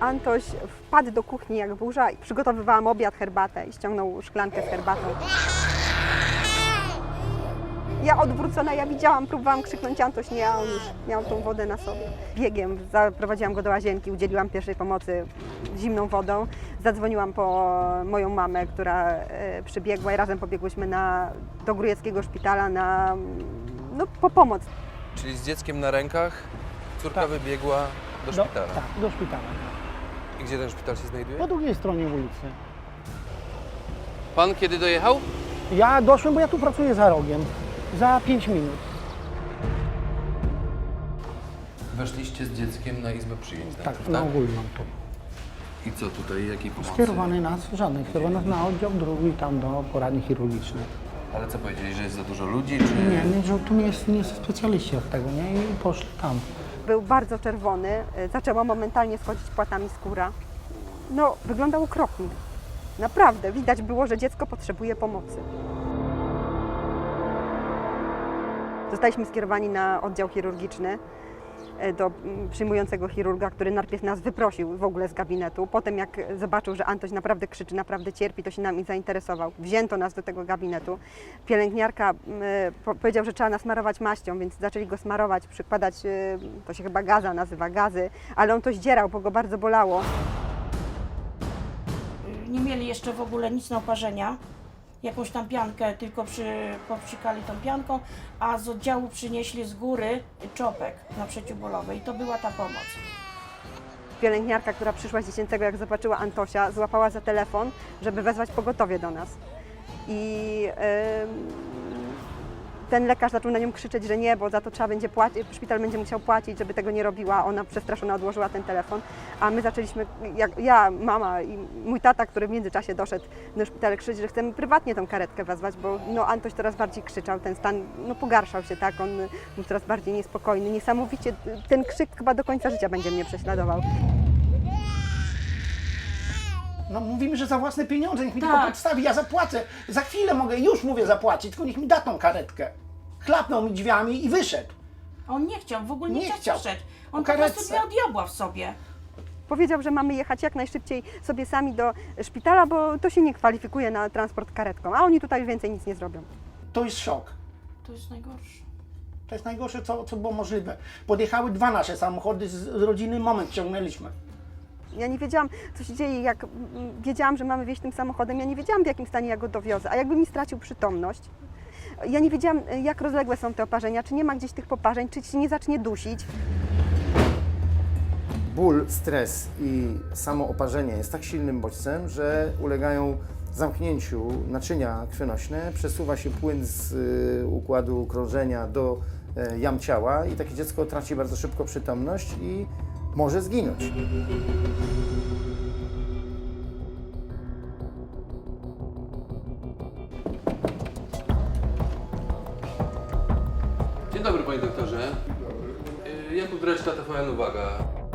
Antoś wpadł do kuchni jak burza i przygotowywałam obiad, herbatę i ściągnął szklankę z herbatą. Ja odwrócona, ja widziałam, próbowałam krzyknąć Antoś, nie, a on już miał tą wodę na sobie. Biegiem zaprowadziłam go do łazienki, udzieliłam pierwszej pomocy zimną wodą. Zadzwoniłam po moją mamę, która e, przybiegła i razem pobiegłyśmy na, do Grójeckiego Szpitala na, no, po pomoc. Czyli z dzieckiem na rękach córka Tak. wybiegła do Do, szpitala. tak, do szpitala. I gdzie ten szpital się znajduje? Po drugiej stronie ulicy. Pan kiedy dojechał? Ja doszłem, bo ja tu pracuję za rogiem. Za 5 minut. Weszliście z dzieckiem na izbę przyjęć, Tak, najpierw, na ogólną tu. I co tutaj, jakiej pomocy? Skierowany nas, żadnych, skierowany nas na oddział drugi, tam do poradni chirurgicznej. Ale co powiedzieli, że jest za dużo ludzi, czy... Nie, nie, że tu nie jest, nie jest specjaliści od tego, nie? I poszli tam. Był bardzo czerwony, y, zaczęła momentalnie schodzić płatami skóra. No, wyglądał okropnie. Naprawdę, widać było, że dziecko potrzebuje pomocy. Zostaliśmy skierowani na oddział chirurgiczny do mm, przyjmującego chirurga, który najpierw nas wyprosił w ogóle z gabinetu. Potem jak zobaczył, że Antoś naprawdę krzyczy, naprawdę cierpi, to się nami zainteresował. Wzięto nas do tego gabinetu. Pielęgniarka mm, po- powiedział, że trzeba nasmarować maścią, więc zaczęli go smarować, przykładać, y, to się chyba gaza nazywa, gazy, ale on to zdzierał, bo go bardzo bolało. nie mieli jeszcze w ogóle nic na oparzenia. Jakąś tam piankę, tylko przy, popsikali tą pianką, a z oddziału przynieśli z góry czopek na przeciwbólowy i to była ta pomoc. Pielęgniarka, która przyszła z dziecięcego, jak zobaczyła Antosia, złapała za telefon, żeby wezwać pogotowie do nas. I ten lekarz zaczął na nią krzyczeć, że nie, bo za to trzeba będzie płacić, szpital będzie musiał płacić, żeby tego nie robiła. Ona przestraszona odłożyła ten telefon, a my zaczęliśmy, jak, ja, mama i mój tata, który w międzyczasie doszedł do szpitala, krzyczeć, że chcemy prywatnie tą karetkę wezwać, bo no, Antoś coraz bardziej krzyczał, ten stan no, pogarszał się, tak, on był coraz bardziej niespokojny. Niesamowicie, ten krzyk chyba do końca życia będzie mnie prześladował. No mówimy, że za własne pieniądze, niech mi Tak. tylko podstawi, ja zapłacę. Za chwilę mogę, już mówię zapłacić, tylko niech mi da tą karetkę. Chlapnął mi drzwiami i wyszedł. A on nie chciał, w ogóle nie, Nie chciał słyszeć. On po prostu miał diabła w sobie. Powiedział, że mamy jechać jak najszybciej sobie sami do szpitala, bo to się nie kwalifikuje na transport karetką, a oni tutaj już więcej nic nie zrobią. To jest szok. To jest najgorsze. To jest najgorsze, co, co było możliwe. Podjechały dwa nasze samochody z, z rodziny, moment ciągnęliśmy. Ja nie wiedziałam, co się dzieje, jak wiedziałam, że mamy wieźć tym samochodem, ja nie wiedziałam, w jakim stanie ja go dowiozę, a jakby mi stracił przytomność. Ja nie wiedziałam, jak rozległe są te oparzenia, czy nie ma gdzieś tych poparzeń, czy się nie zacznie dusić. ból, stres i samo oparzenie jest tak silnym bodźcem, że ulegają zamknięciu naczynia krwionośne, przesuwa się płyn z y, układu krążenia do y, jam ciała i takie dziecko traci bardzo szybko przytomność i może zginąć. Dzień dobry panie doktorze. Dzień dobry. Jakub Dreszcza, TVN Uwaga.